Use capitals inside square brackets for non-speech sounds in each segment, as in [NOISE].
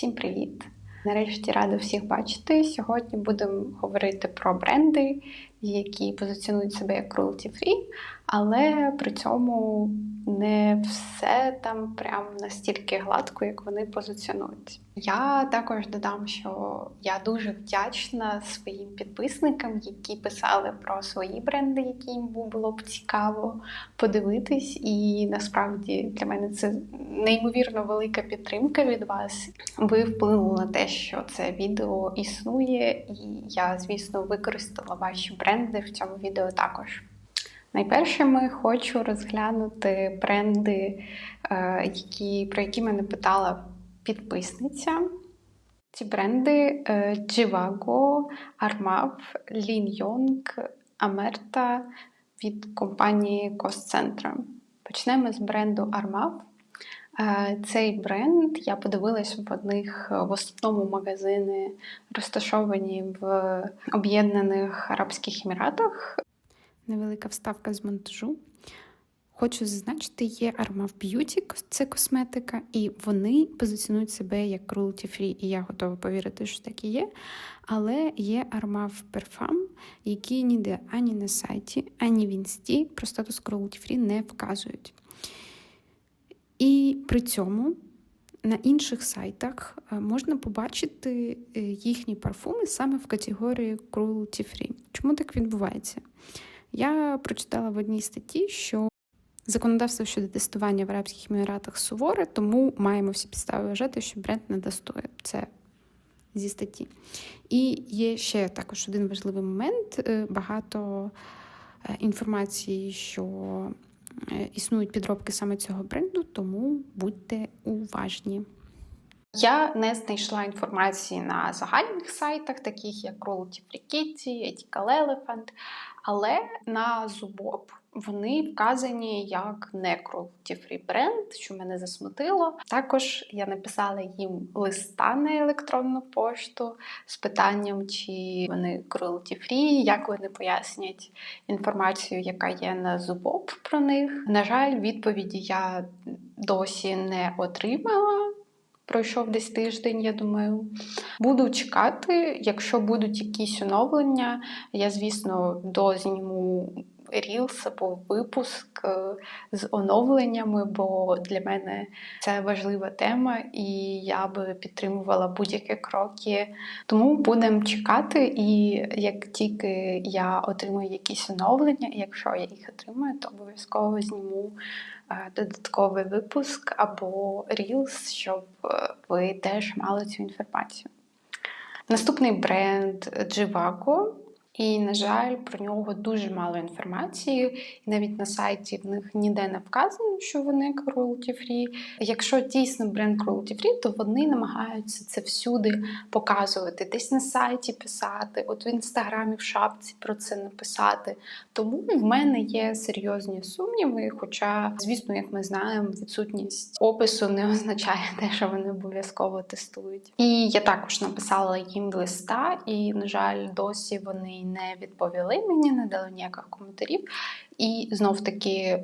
Всім привіт! Нарешті рада всіх бачити. Сьогодні будемо говорити про бренди, які позиціонують себе як cruelty free, але при цьому не все там прям настільки гладко, як вони позиціонують. Я також додам, що я дуже вдячна своїм підписникам, які писали про свої бренди, які їм було б цікаво подивитись. І насправді для мене це неймовірно велика підтримка від вас. Ви вплинули на те, що це відео існує, і я, звісно, використала ваші бренди в цьому відео також. Найперше, хочу розглянути бренди, е, які, про які мене питала підписниця. Ці бренди Jivago, Armav, Lin Yong, Amerta від компанії Cost Center. Почнемо з бренду Armav. Е, цей бренд я подивилась в одних в основному магазини, розташовані в Об'єднаних Арабських Еміратах. Невелика вставка з монтажу. Хочу зазначити, є Armav Beauty, це косметика, і вони позиціонують себе як cruelty free, і я готова повірити, що так і є. Але є Armav Parfum, які ніде ані на сайті, ані в інсті про статус cruelty free не вказують. І при цьому на інших сайтах можна побачити їхні парфуми саме в категорії cruelty free. Чому так відбувається? Я прочитала в одній статті, що законодавство щодо тестування в Арабських Еміратах суворе, тому маємо всі підстави вважати, що бренд не достоє. Це зі статті. І є ще також один важливий момент: багато інформації, що існують підробки саме цього бренду, тому будьте уважні. Я не знайшла інформації на загальних сайтах, таких як Cruelty Free Kitty, Ethical Elephant, але на Zubop вони вказані як не Cruelty Free бренд, що мене засмутило. Також я написала їм листа на електронну пошту з питанням, чи вони Free, як вони пояснять інформацію, яка є на Zubop про них. На жаль, відповіді я досі не отримала. Пройшов десь тиждень, я думаю. Буду чекати, якщо будуть якісь оновлення, я, звісно, дозніму рілс або випуск з оновленнями, бо для мене це важлива тема, і я би підтримувала будь-які кроки. Тому будемо чекати, і як тільки я отримую якісь оновлення, якщо я їх отримаю, то обов'язково зніму додатковий випуск або Reels, щоб ви теж мали цю інформацію. Наступний бренд Jivago. І, на жаль, про нього дуже мало інформації. І навіть на сайті в них ніде не вказано, що вони cruelty free. Якщо дійсно бренд cruelty free, то вони намагаються це всюди показувати, десь на сайті писати, от в інстаграмі в шапці про це написати. Тому в мене є серйозні сумніви. Хоча, звісно, як ми знаємо, відсутність опису не означає те, що вони обов'язково тестують. І я також написала їм листа, і, на жаль, досі вони не відповіли мені, не дали ніяких коментарів. І знов таки,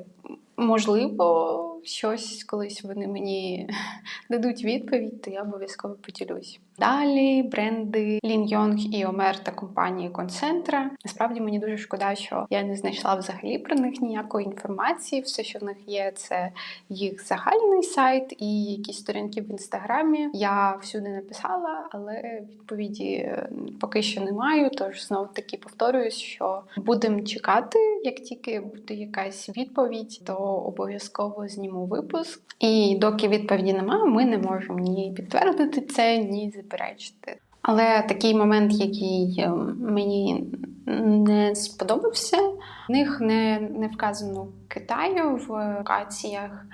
можливо, щось колись вони мені [LAUGHS] дадуть відповідь, то я обов'язково поділюсь. Далі бренди Лін Йонг і Омер та компанії Концентра. Насправді мені дуже шкода, що я не знайшла взагалі про них ніякої інформації. Все, що в них є, це їх загальний сайт і якісь сторінки в інстаграмі. Я всюди написала, але відповіді поки що не маю. Тож знову таки повторююсь, що будемо чекати, як тільки буде якась відповідь, то обов'язково зніму випуск. І доки відповіді немає, ми не можемо ні підтвердити це, ні заперечити. Але такий момент, який мені не сподобався, в них не не вказано Китаю в локаціях,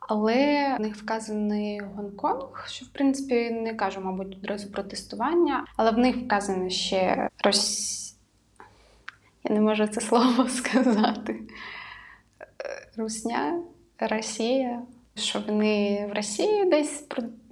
але в них вказаний Гонконг, що в принципі не кажу, мабуть, одразу про тестування, але в них вказано ще Росія. Я не можу це слово [LAUGHS] сказати. Русня, Росія, що вони в Росії десь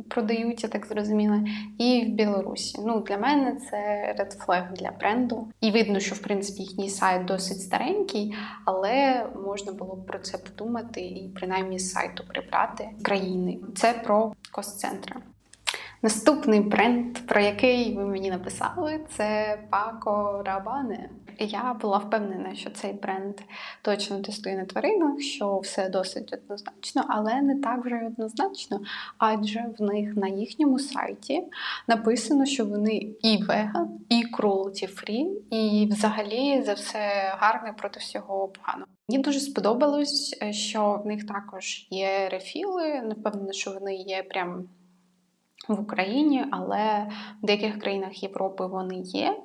продають, я так зрозуміла, і в Білорусі. Ну, Для мене це Red Flag для бренду. І видно, що в принципі їхній сайт досить старенький, але можна було б про це подумати і принаймні з сайту прибрати країни. Це про кост-центри. Наступний бренд, про який ви мені написали, це Paco Rabanne. Я була впевнена, що цей бренд точно тестує на тваринах, що все досить однозначно, але не так вже однозначно. Адже в них на їхньому сайті написано, що вони і веган, і cruelty free, і взагалі за все гарне проти всього поганого. Мені дуже сподобалось, е, що в них також є рефіли. Напевно, що вони є прям в Україні, але в деяких країнах Європи вони є.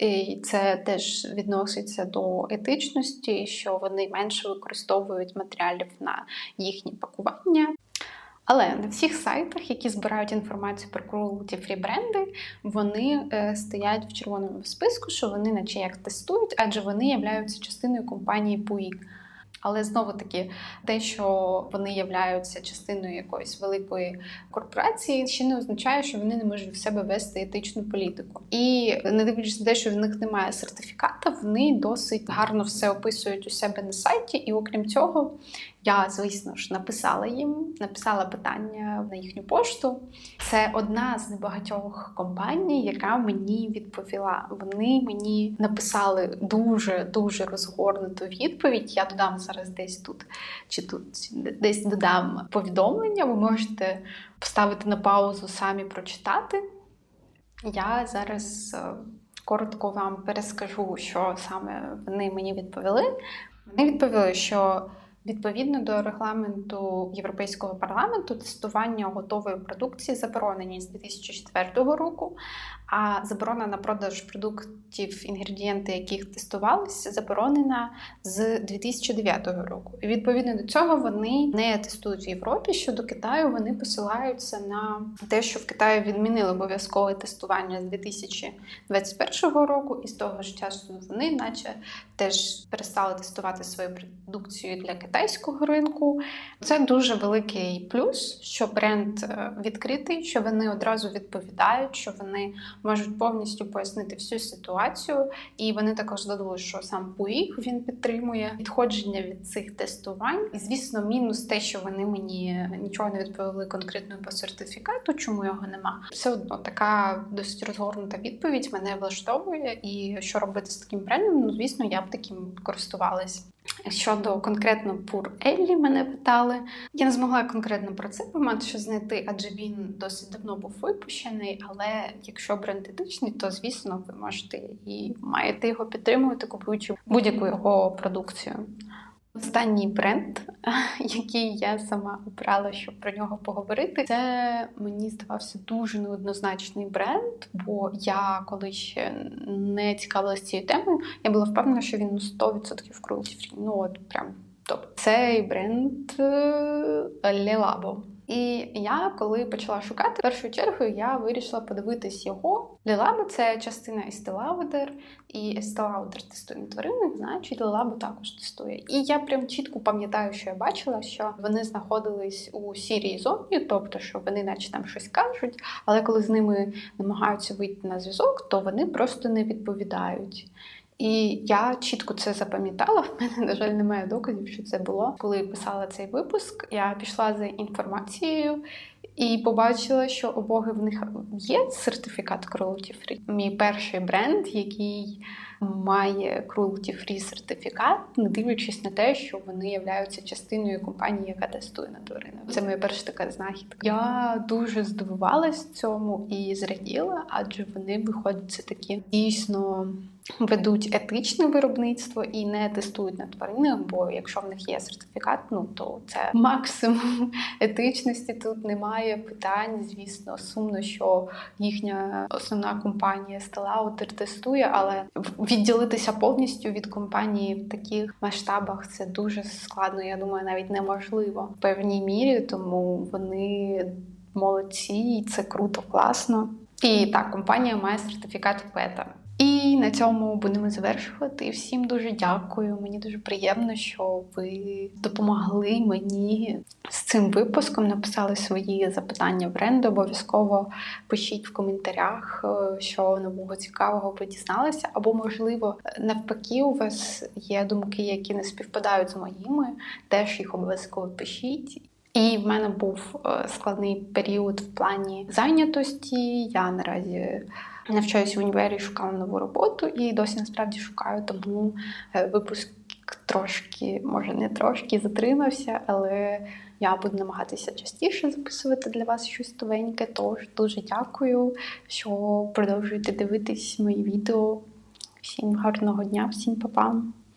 І це теж відноситься до етичності, що вони менше використовують матеріалів на їхні пакування. Але на всіх сайтах, які збирають інформацію про cruelty-free бренди, вони е, стоять в червоному списку, що вони наче як тестують, адже вони являються частиною компанії PUI. Але знову таки, те, що вони являються частиною якоїсь великої корпорації, ще не означає, що вони не можуть в себе вести етичну політику. І не дивлячись на те, що в них немає сертифіката, вони досить гарно все описують у себе на сайті. І окрім цього, я, звісно ж, написала їм, написала питання на їхню пошту. Це одна з небагатьох компаній, яка мені відповіла. Вони мені написали дуже дуже розгорнуту відповідь. Я додам зараз десь тут чи тут десь додам повідомлення. Ви можете поставити на паузу, самі прочитати. Я зараз е, коротко вам перескажу, що саме вони мені відповіли. Вони відповіли, що Відповідно до регламенту Європейського парламенту, тестування готової продукції заборонені з 2004 року, а заборона на продаж продуктів, інгредієнти, яких тестувалися, заборонена з 2009 року. І відповідно до цього вони не тестують в Європі. Щодо Китаю вони посилаються на те, що в Китаї відмінили обов'язкове тестування з 2021 року, і з того ж часу вони, наче, теж перестали тестувати свою продукцію для китайського ринку. Це дуже великий плюс, що бренд е, відкритий, що вони одразу відповідають, що вони можуть повністю пояснити всю ситуацію. І вони також додали, що сам ПУІК він підтримує відходження від цих тестувань. І звісно, мінус те, що вони мені нічого не відповіли конкретно по сертифікату, чому його нема. Все одно така досить розгорнута відповідь мене влаштовує. І що робити з таким брендом? Ну, звісно, я б таким користувалась. Щодо конкретно Пур Еллі, мене питали. Я не змогла конкретно про це помати, що знайти, адже він досить давно був випущений. Але якщо бренд етичний, то звісно ви можете і маєте його підтримувати, купуючи будь-яку його продукцію. Останній бренд, [LAUGHS] який я сама обрала, щоб про нього поговорити, це мені здавався дуже неоднозначний бренд, бо я коли ще не цікавилася цією темою, я була впевнена, що він 100% круті. free. Ну от прям топ. Цей бренд Лелабо. І я, коли почала шукати, першу чергу я вирішила подивитись його. Лілабо це частина Estee і Estee тестує на значить Лілабо також тестує. І я прям чітко пам'ятаю, що я бачила, що вони знаходились у сірій зоні, тобто, що вони, наче там щось кажуть, але коли з ними намагаються вийти на зв'язок, то вони просто не відповідають. І я чітко це запам'ятала. В мене, на жаль, немає доказів, що це було. Коли писала цей випуск, я пішла за інформацією і побачила, що обоги в них є сертифікат Cruelty Free. Мій перший бренд, який має cruelty free сертифікат, не дивлячись на те, що вони являються частиною компанії, яка тестує на тваринах. Це моя перша така знахідка. Я дуже здивувалась цьому і зраділа, адже вони виходять це такі дійсно. Ведуть етичне виробництво і не тестують на тваринах, бо якщо в них є сертифікат, ну то це максимум [LAUGHS] етичності. Тут немає питань. Звісно, сумно, що їхня основна компанія Stella тестує, але відділитися повністю від компанії в таких масштабах це дуже складно. Я думаю, навіть неможливо в певній мірі, тому вони молодці, і це круто, класно. І так, компанія має сертифікат ПЕТА. І на цьому будемо завершувати. Всім дуже дякую. Мені дуже приємно, що ви допомогли мені з цим випуском. Написали свої запитання бренду. Обов'язково пишіть в коментарях, е, що нового цікавого ви дізналися. Або, можливо, навпаки, у вас є думки, які не співпадають з моїми. Теж їх обов'язково пишіть. І в мене був е, складний період в плані зайнятості. Я наразі навчаюся в універі, шукала нову роботу і досі насправді шукаю, тому е, випуск трошки, може не трошки затримався, але я буду намагатися частіше записувати для вас щось новеньке. Тож дуже дякую, що продовжуєте дивитись мої відео. Всім гарного дня, всім па-па!